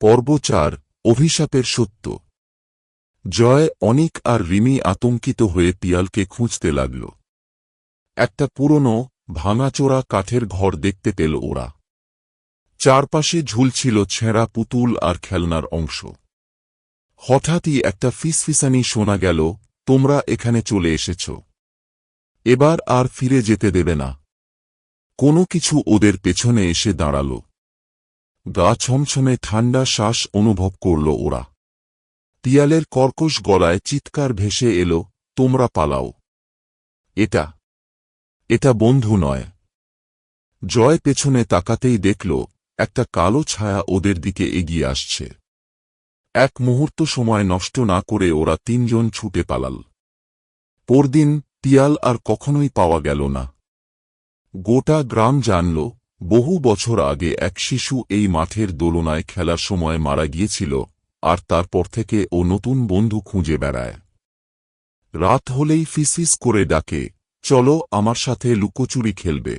পর্ব চার অভিশাপের সত্য। জয় অনিক আর রিমি আতঙ্কিত হয়ে পিয়ালকে খুঁজতে লাগল। একটা পুরনো, ভাঙাচোরা কাঠের ঘর দেখতে পেল ওরা। চারপাশে ঝুলছিল ছেঁড়া পুতুল আর খেলনার অংশ। হঠাৎই একটা ফিসফিসানি শোনা গেল, তোমরা এখানে চলে এসেছ। এবার আর ফিরে যেতে দেবে না। কোনো কিছু ওদের পেছনে এসে দাঁড়াল। গা ছমছমে ঠান্ডা শ্বাস অনুভব করল ওরা। তিয়ালের কর্কশ গলায় চিৎকার ভেসে এল, তোমরা পালাও। এটা এটা বন্ধু নয় জয় পেছনে তাকাতেই দেখল, একটা কালো ছায়া ওদের দিকে এগিয়ে আসছে। এক মুহূর্ত সময় নষ্ট না করে ওরা তিনজন ছুটে পালাল। পরদিন তিয়াল আর কখনোই পাওয়া গেল না। গোটা গ্রাম জানল বহু বছর আগে এক শিশু এই মাঠের দোলনায় খেলার সময় মারা গিয়েছিল, আর তারপর থেকে ও নতুন বন্ধু খুঁজে বেড়ায়। রাত হলেই ফিসিস করে ডাকে, চলো আমার সাথে লুকোচুরি খেলবে।